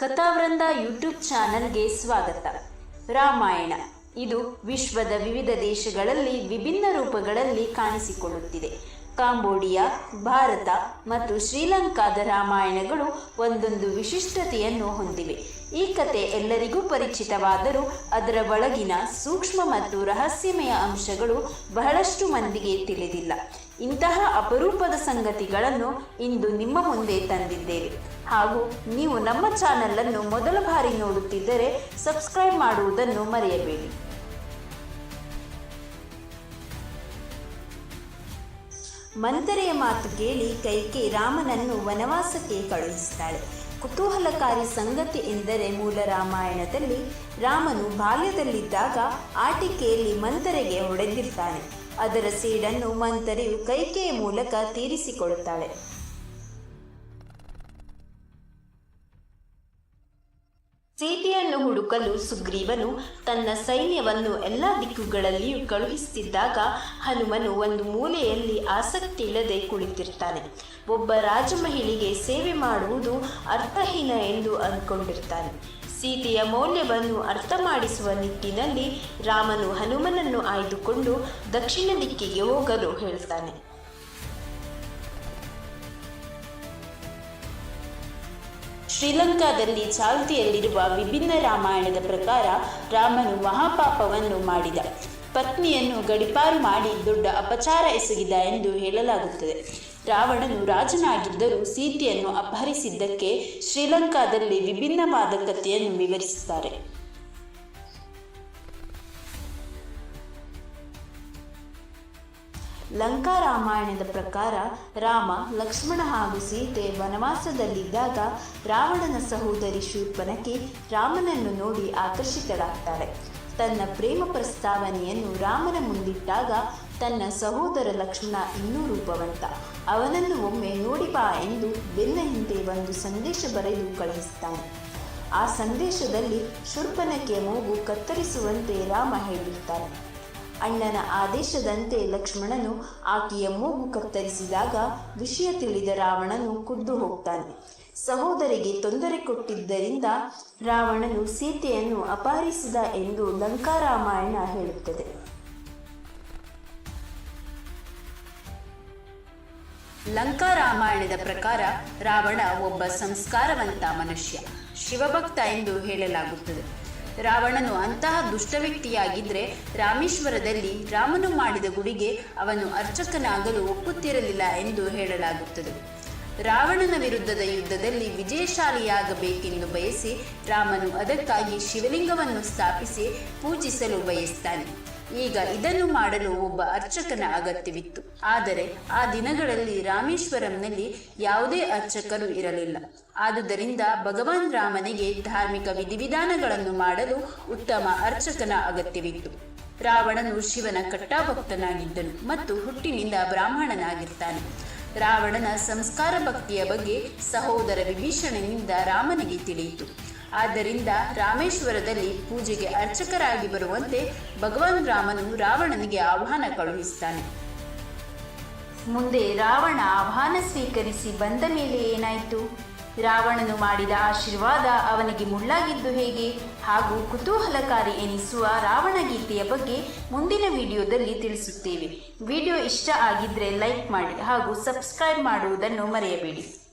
ಕಥಾವೃಂದ YouTube ಚಾನಲ್ಗೆ ಸ್ವಾಗತ. ರಾಮಾಯಣ. ಇದು ವಿಶ್ವದ ವಿವಿಧ ದೇಶಗಳಲ್ಲಿ ವಿಭಿನ್ನ ರೂಪಗಳಲ್ಲಿ ಕಾಣಿಸಿಕೊಳ್ಳುತ್ತಿದೆ. ಕಾಂಬೋಡಿಯಾ, ಭಾರತ ಮತ್ತು ಶ್ರೀಲಂಕಾದ ರಾಮಾಯಣಗಳು ಒಂದೊಂದು ವಿಶಿಷ್ಟತೆಯನ್ನು ಹೊಂದಿವೆ. ಈ ಕತೆ ಎಲ್ಲರಿಗೂ ಪರಿಚಿತವಾದರೂ ಅದರ ಒಳಗಿನ ಸೂಕ್ಷ್ಮ ಮತ್ತು ರಹಸ್ಯಮಯ ಅಂಶಗಳು ಬಹಳಷ್ಟು ಮಂದಿಗೆ ತಿಳಿದಿಲ್ಲ. ಇಂತಹ ಅಪರೂಪದ ಸಂಗತಿಗಳನ್ನು ಇಂದು ನಿಮ್ಮ ಮುಂದೆ ತಂದಿದ್ದೇವೆ. ಹಾಗೂ ನೀವು ನಮ್ಮ ಚಾನಲನ್ನು ಮೊದಲ ಬಾರಿ ನೋಡುತ್ತಿದ್ದರೆ ಸಬ್ಸ್ಕ್ರೈಬ್ ಮಾಡುವುದನ್ನು ಮರೆಯಬೇಡಿ. ಮಂತರೆಯ ಮಾತು ಕೇಳಿ ಕೈಕೆ ರಾಮನನ್ನು ವನವಾಸಕ್ಕೆ ಕಳುಹಿಸುತ್ತಾಳೆ ಕುತೂಹಲಕಾರಿ ಸಂಗತಿ ಎಂದರೆ ಮೂಲ ರಾಮಾಯಣದಲ್ಲಿ ರಾಮನು ಬಾಲ್ಯದಲ್ಲಿದ್ದಾಗ ಆಟಿಕೆಯಲ್ಲಿ ಮಂತರೆಗೆ ಹೊಡೆದಿರ್ತಾನೆ. ಅದರ ಸೀಡನ್ನು ಮಂತರೆಯು ಕೈಕೆಯ ಮೂಲಕ ತೀರಿಸಿಕೊಡುತ್ತಾಳೆ ಸೀತೆಯನ್ನು ಹುಡುಕಲು ಸುಗ್ರೀವನು ತನ್ನ ಸೈನ್ಯವನ್ನು ಎಲ್ಲ ದಿಕ್ಕುಗಳಲ್ಲಿಯೂ ಕಳುಹಿಸುತ್ತಿದ್ದಾಗ ಹನುಮನು ಒಂದು ಮೂಲೆಯಲ್ಲಿ ಆಸಕ್ತಿ ಇಲ್ಲದೆ ಕುಳಿತಿರ್ತಾನೆ. ಒಬ್ಬ ರಾಜಮಹಿಳೆಗೆ ಸೇವೆ ಮಾಡುವುದು ಅರ್ಥಹೀನ ಎಂದು ಅಂದ್ಕೊಂಡಿರ್ತಾನೆ. ಸೀತೆಯ ಮೌಲ್ಯವನ್ನು ಅರ್ಥ ಮಾಡಿಸುವ ನಿಟ್ಟಿನಲ್ಲಿ ರಾಮನು ಹನುಮನನ್ನು ಆಯ್ದುಕೊಂಡು ದಕ್ಷಿಣ ದಿಕ್ಕಿಗೆ ಹೋಗಲು ಹೇಳ್ತಾನೆ. ಶ್ರೀಲಂಕಾದಲ್ಲಿ ಚಾಲ್ತಿಯಲ್ಲಿರುವ ವಿಭಿನ್ನ ರಾಮಾಯಣದ ಪ್ರಕಾರ ರಾಮನು ಮಹಾಪಾಪವನ್ನು ಮಾಡಿದ. ಪತ್ನಿಯನ್ನು ಗಡಿಪಾರು ಮಾಡಿ ದೊಡ್ಡ ಅಪಚಾರ ಎಸಗಿದ ಎಂದು ಹೇಳಲಾಗುತ್ತದೆ. ರಾವಣನು ರಾಜನಾಗಿದ್ದರೂ ಸೀತೆಯನ್ನು ಅಪಹರಿಸಿದ್ದಕ್ಕೆ ಶ್ರೀಲಂಕಾದಲ್ಲಿ ವಿಭಿನ್ನವಾದ ಕಥೆಯನ್ನು ವಿವರಿಸುತ್ತಾರೆ. ಲಂಕಾ ರಾಮಾಯಣದ ಪ್ರಕಾರ ರಾಮ, ಲಕ್ಷ್ಮಣ ಹಾಗೂ ಸೀತೆ ವನವಾಸದಲ್ಲಿದ್ದಾಗ ರಾವಣನ ಸಹೋದರಿ ಶೂರ್ಪನಕ್ಕೆ ರಾಮನನ್ನು ನೋಡಿ ಆಕರ್ಷಿತರಾಗ್ತಾರೆ. ತನ್ನ ಪ್ರೇಮ ಪ್ರಸ್ತಾವನೆಯನ್ನು ರಾಮನ ಮುಂದಿಟ್ಟಾಗ ತನ್ನ ಸಹೋದರ ಲಕ್ಷ್ಮಣ ಇನ್ನೂ ರೂಪವಂತ. ಅವನನ್ನು ಒಮ್ಮೆ ನೋಡಿ ಬಾ ಎಂದು ಬೆನ್ನ ಹಿಂದೆ ಒಂದು ಸಂದೇಶ ಬರೆದು ಕಳುಹಿಸುತ್ತಾನೆ ಆ ಸಂದೇಶದಲ್ಲಿ ಶುರ್ಪನಕ್ಕೆ ಮೂಗು ಕತ್ತರಿಸುವಂತೆ ರಾಮ ಹೇಳಿರ್ತಾನೆ. ಅಣ್ಣನ ಆದೇಶದಂತೆ ಲಕ್ಷ್ಮಣನು ಆಕೆಯ ಮೂಗು ಕತ್ತರಿಸಿದಾಗ ವಿಷಯ ತಿಳಿದ ರಾವಣನು ಕುದ್ದು ಹೋಗ್ತಾನೆ. ಸಹೋದರಿಗೆ ತೊಂದರೆ ಕೊಟ್ಟಿದ್ದರಿಂದ ರಾವಣನು ಸೀತೆಯನ್ನು ಅಪಹರಿಸಿದ ಎಂದು ಲಂಕಾರಾಮಾಯಣ ಹೇಳುತ್ತದೆ. ಲಂಕಾ ರಾಮಾಯಣದ ಪ್ರಕಾರ ರಾವಣ ಒಬ್ಬ ಸಂಸ್ಕಾರವಂತ ಮನುಷ್ಯ, ಶಿವಭಕ್ತ ಎಂದು ಹೇಳಲಾಗುತ್ತದೆ. ರಾವಣನು ಅಂತಹ ದುಷ್ಟ ವ್ಯಕ್ತಿಯಾಗಿದ್ದರೆ ರಾಮೇಶ್ವರದಲ್ಲಿ ರಾಮನು ಮಾಡಿದ ಗುಡಿಗೆ ಅವನು ಅರ್ಚಕನಾಗಲು ಒಪ್ಪುತ್ತಿರಲಿಲ್ಲ ಎಂದು ಹೇಳಲಾಗುತ್ತದೆ. ರಾವಣನ ವಿರುದ್ಧದ ಯುದ್ಧದಲ್ಲಿ ವಿಜಯಶಾಲಿಯಾಗಬೇಕೆಂದು ಬಯಸಿ ರಾಮನು ಅದಕ್ಕಾಗಿ ಶಿವಲಿಂಗವನ್ನು ಸ್ಥಾಪಿಸಿ ಪೂಜಿಸಲು ಬಯಸ್ತಾನೆ. ಈಗ ಇದನ್ನು ಮಾಡಲು ಒಬ್ಬ ಅರ್ಚಕನ ಅಗತ್ಯವಿತ್ತು. ಆದರೆ ಆ ದಿನಗಳಲ್ಲಿ ರಾಮೇಶ್ವರಂನಲ್ಲಿ ಯಾವುದೇ ಅರ್ಚಕರು ಇರಲಿಲ್ಲ. ಆದುದರಿಂದ ಭಗವಾನ್ ರಾಮನಿಗೆ ಧಾರ್ಮಿಕ ವಿಧಿವಿಧಾನಗಳನ್ನು ಮಾಡಲು ಉತ್ತಮ ಅರ್ಚಕನ ಅಗತ್ಯವಿತ್ತು. ರಾವಣನು ಶಿವನ ಕಟ್ಟಾಭಕ್ತನಾಗಿದ್ದನು ಮತ್ತು ಹುಟ್ಟಿನಿಂದ ಬ್ರಾಹ್ಮಣನಾಗಿರ್ತಾನೆ. ರಾವಣನ ಸಂಸ್ಕಾರ ಭಕ್ತಿಯ ಬಗ್ಗೆ ಸಹೋದರ ವಿಭೀಷಣನಿಂದ ರಾಮನಿಗೆ ತಿಳಿಯಿತು. ಆದ್ದರಿಂದ ರಾಮೇಶ್ವರದಲ್ಲಿ ಪೂಜೆಗೆ ಅರ್ಚಕರಾಗಿ ಬರುವಂತೆ ಭಗವಾನ್ ರಾಮನು ರಾವಣನಿಗೆ ಆಹ್ವಾನ ಕಳುಹಿಸ್ತಾನೆ ಮುಂದೆ ರಾವಣ ಆಹ್ವಾನ ಸ್ವೀಕರಿಸಿ ಬಂದ ಮೇಲೆ ಏನಾಯಿತು? ರಾವಣನು ಮಾಡಿದ ಆಶೀರ್ವಾದ ಅವನಿಗೆ ಮುಳ್ಳಾಗಿದ್ದು ಹೇಗೆ? ಹಾಗೂ ಕುತೂಹಲಕಾರಿ ಎನಿಸುವ ರಾವಣ ಗೀತೆಯ ಬಗ್ಗೆ ಮುಂದಿನ ವಿಡಿಯೋದಲ್ಲಿ ತಿಳಿಸುತ್ತೇವೆ. ವಿಡಿಯೋ ಇಷ್ಟ ಆಗಿದ್ದರೆ ಲೈಕ್ ಮಾಡಿ ಹಾಗೂ ಸಬ್ಸ್ಕ್ರೈಬ್ ಮಾಡುವುದನ್ನು ಮರೆಯಬೇಡಿ.